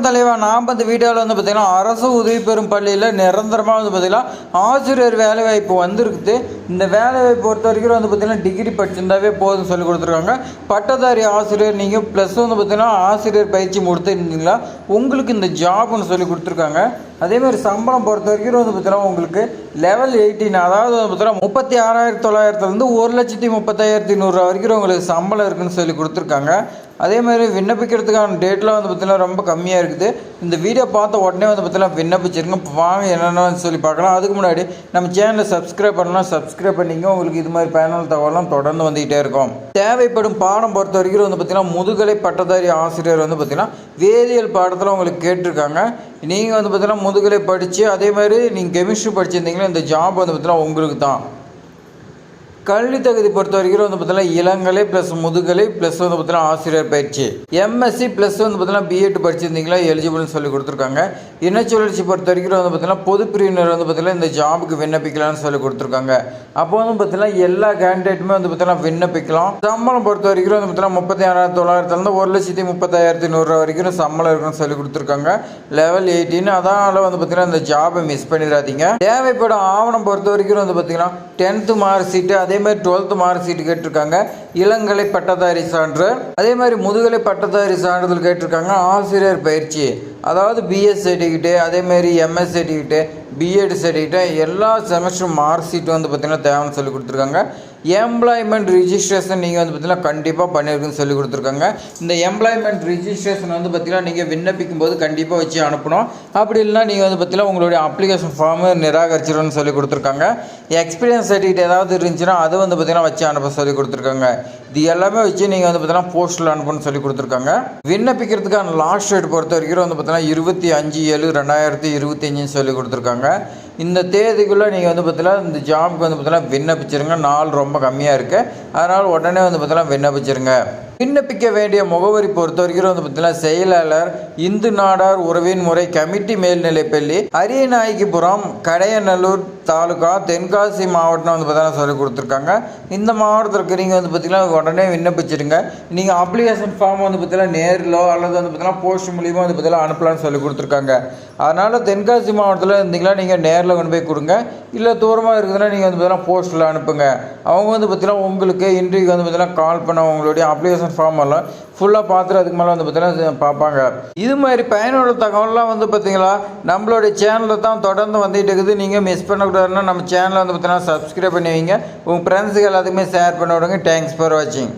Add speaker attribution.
Speaker 1: வணக்கம் தலைவா நாம் இந்த வீடியோவில் வந்து பார்த்திங்கன்னா அரசு உதவி பெறும் பள்ளியில் நிரந்தரமாக வந்து பார்த்திங்கன்னா ஆசிரியர் வேலைவாய்ப்பு வந்திருக்குது. இந்த வேலைவாய்ப்பு பொறுத்த வரைக்கும் வந்து பார்த்திங்கன்னா டிகிரி படிச்சிருந்தாவே போதும் சொல்லி கொடுத்துருக்காங்க. பட்டதாரி ஆசிரியர் நீங்கள் ப்ளஸ் வந்து பார்த்திங்கன்னா ஆசிரியர் பயிற்சி முடித்திருந்தீங்களா உங்களுக்கு இந்த ஜாப்னு சொல்லி கொடுத்துருக்காங்க. அதேமாதிரி சம்பளம் பொறுத்த வரைக்கும் வந்து பார்த்தீங்கன்னா உங்களுக்கு லெவல் எயிட்டீன் அதாவது வந்து பார்த்தீங்கன்னா முப்பத்தி ஆறாயிரத்தி தொள்ளாயிரத்துலேருந்து ஒரு லட்சத்தி முப்பத்தாயிரத்தி நூறுரூவா வரைக்கும் உங்களுக்கு சம்பளம் இருக்குன்னு சொல்லி கொடுத்துருக்காங்க. அதே மாதிரி விண்ணப்பிக்கிறதுக்கான டேட்லாம் வந்து பார்த்தீங்கன்னா ரொம்ப கம்மியாக இருக்குது. இந்த வீடியோ பார்த்த உடனே வந்து பார்த்தீங்கன்னா விண்ணப்பிச்சிருங்க. வாங்க என்னென்னு சொல்லி பார்க்கலாம். அதுக்கு முன்னாடி நம்ம சேனலை சப்ஸ்கிரைப் பண்ணலாம். சப்ஸ்கிரைப் பண்ணிங்க உங்களுக்கு இது மாதிரி பயனுள்ள தகவலாம் தொடர்ந்து வந்துகிட்டே இருக்கும். தேவைப்படும் பாடம் பொறுத்த வரைக்கும் வந்து பார்த்தீங்கன்னா முதுகலை பட்டதாரி ஆசிரியர் வந்து பார்த்தீங்கன்னா வேதியியல் பாடத்தில் உங்களுக்கு கேட்டிருக்காங்க. நீங்கள் வந்து பார்த்தீங்கன்னா முதுகலை படித்து அதே மாதிரி நீங்கள் கெமிஸ்ட்ரி படிச்சிருந்தீங்கன்னா இந்த ஜாப் வந்து பார்த்தீங்கன்னா உங்களுக்கு தான் கல்வி தகுதி பொறுத்த வரைக்கும் வந்து பார்த்தீங்கன்னா இளங்கலை ப்ளஸ் முதுகலை ப்ளஸ் வந்து பார்த்தீங்கன்னா ஆசிரியர் பயிற்சி எம்எஸ்சி ப்ளஸ் வந்து பார்த்தீங்கன்னா பிஎட் படிச்சிருந்தீங்களா எலிஜிபிள்னு சொல்லி கொடுத்துருக்காங்க இனச்சுழற்சி பொறுத்த வரைக்கும் வந்து பார்த்தீங்கன்னா பொது பிரிவினர் வந்து பார்த்தீங்கன்னா இந்த ஜாபுக்கு விண்ணப்பிக்கலாம்னு சொல்லி கொடுத்துருக்காங்க அப்போ வந்து பார்த்தீங்கன்னா எல்லா கேண்டிடேட்டுமே வந்து பார்த்தீங்கன்னா விண்ணப்பிக்கலாம் சம்பளம் பொறுத்த வரைக்கும் வந்து பார்த்தீங்கன்னா முப்பத்தி ஆறாயிரத்தி தொள்ளாயிரத்துலேருந்து ஒரு லட்சத்தி முப்பத்தாயிரத்தி நூறுரூவா வரைக்கும் சம்பளம் இருக்குன்னு சொல்லி கொடுத்துருக்காங்க லெவல் எயிட்டின் அதனால் வந்து பார்த்தீங்கன்னா இந்த ஜாபை மிஸ் பண்ணிடாதீங்க தேவைப்படும் ஆவணம் பொறுத்த வரைக்கும் வந்து பார்த்தீங்கன்னா டென்த்து மார்க் ஷீட்டு அதே மாதிரி டுவெல்த்து மார்க் ஷீட் கேட்டிருக்காங்க. இளங்கலை பட்டதாரி சான்று. அதே மாதிரி முதுகலை பட்டதாரி சான்றிதழ் கேட்டிருக்காங்க. ஆசிரியர் பயிற்சி. அதாவது பிஎஸ் சர்டிஃபிகேட்டு அதேமாரி எம்எஸ் சர்டிஃபிகேட்டு பிஎட் சர்டிஃபிகேட்டு எல்லா செமஸ்டர் மார்க் ஷீட்டும் வந்து பார்த்திங்கன்னா தேவைன்னு சொல்லி கொடுத்துருக்காங்க. எம்ப்ளாய்மெண்ட் ரிஜிஸ்ட்ரேஷன் நீங்கள் வந்து பார்த்தீங்கன்னா கண்டிப்பாக பண்ணியிருக்குன்னு சொல்லி கொடுத்துருக்காங்க. இந்த எம்ப்ளாய்மெண்ட் ரிஜிஸ்ட்ரேஷன் வந்து பார்த்திங்கன்னா நீங்கள் விண்ணப்பிக்கும் போது கண்டிப்பாக வச்சு அனுப்பணும். அப்படி இல்லைனா நீங்கள் வந்து பார்த்தீங்கன்னா உங்களுடைய அப்ளிகேஷன் ஃபார்மு நிராகரிச்சிடும்னு சொல்லி கொடுத்துருக்காங்க. எக்ஸ்பீரியன்ஸ் சர்டிஃபிகேட் ஏதாவது இருந்துச்சுன்னா அது வந்து பார்த்தீங்கன்னா வச்சு அனுப்ப சொல்லி கொடுத்துருக்காங்க. இது எல்லாமே வச்சு நீங்கள் வந்து பார்த்தீங்கன்னா போஸ்ட்டில் அனுப்புன்னு சொல்லி கொடுத்துருக்காங்க. விண்ணப்பிக்கிறதுக்கான லாஸ்ட் டேட் பொறுத்த வரைக்கும் வந்து பார்த்தீங்கன்னா இருபத்தி அஞ்சு ஏழு ரெண்டாயிரத்தி இருபத்தி அஞ்சுன்னு சொல்லி கொடுத்துருக்காங்க. இந்த தேதிக்குள்ளே நீங்கள் வந்து பார்த்தீங்கன்னா இந்த ஜாபுக்கு வந்து பார்த்தீங்கன்னா விண்ணப்பிச்சிருங்க. நாள் ரொம்ப கம்மியாக இருக்குது அதனால் உடனே வந்து பார்த்தீங்கன்னா விண்ணப்பிச்சிருங்க. விண்ணப்பிக்க வேண்டிய முகவரி பொறுத்த வரைக்கும் வந்து பார்த்தீங்கன்னா செயலாளர் இந்து நாடார் உறவின் முறை கமிட்டி மேல்நிலைப்பள்ளி அரியநாயகிபுரம் கடையநல்லூர் தாலுகா தென்காசி மாவட்டம் வந்து பார்த்தீங்கன்னா சொல்லி கொடுத்துருக்காங்க. இந்த மாவட்டத்திற்கு நீங்கள் வந்து பார்த்தீங்கன்னா உடனே விண்ணப்பிச்சிடுங்க. நீங்கள் அப்ளிகேஷன் ஃபார்ம் வந்து பார்த்தீங்கன்னா நேரிலோ அல்லது வந்து பார்த்தீங்கன்னா போஸ்ட் மூலியமாக வந்து பார்த்தீங்கன்னா அனுப்பலாம்னு சொல்லி கொடுத்துருக்காங்க. அதனால் தென்காசி மாவட்டத்தில் இருந்தீங்கன்னா நீங்கள் நேரில் கொண்டு போய் கொடுங்க. இல்லை தூரமாக இருக்குதுன்னா நீங்கள் வந்து பார்த்தீங்கன்னா போஸ்ட்டில் அனுப்புங்க. அவங்க வந்து பார்த்தீங்கன்னா உங்களுக்கு இன்றைக்கு வந்து பார்த்தீங்கன்னா கால் பண்ண உங்களுடைய அப்ளிகேஷன் ஃபார்ம் எல்லாம் ஃபுல்லாக பார்த்துட்டு அதுக்கு மேலே வந்து பார்த்தீங்கன்னா பார்ப்பாங்க. இது மாதிரி பயனுள்ள தகவல்லாம் வந்து பார்த்தீங்களா நம்மளுடைய சேனலில் தான் தொடர்ந்து வந்துகிட்டு இருக்குது. நீங்கள் மிஸ் பண்ணக்கூடாதுன்னா நம்ம சேனலை வந்து பார்த்தீங்கன்னா சப்ஸ்கிரைப் பண்ணி வைங்க. உங்கள் ஃப்ரெண்ட்ஸுக்கு எல்லாத்துக்குமே ஷேர் பண்ண விடுங்க. தேங்க்ஸ் ஃபார் வாட்சிங்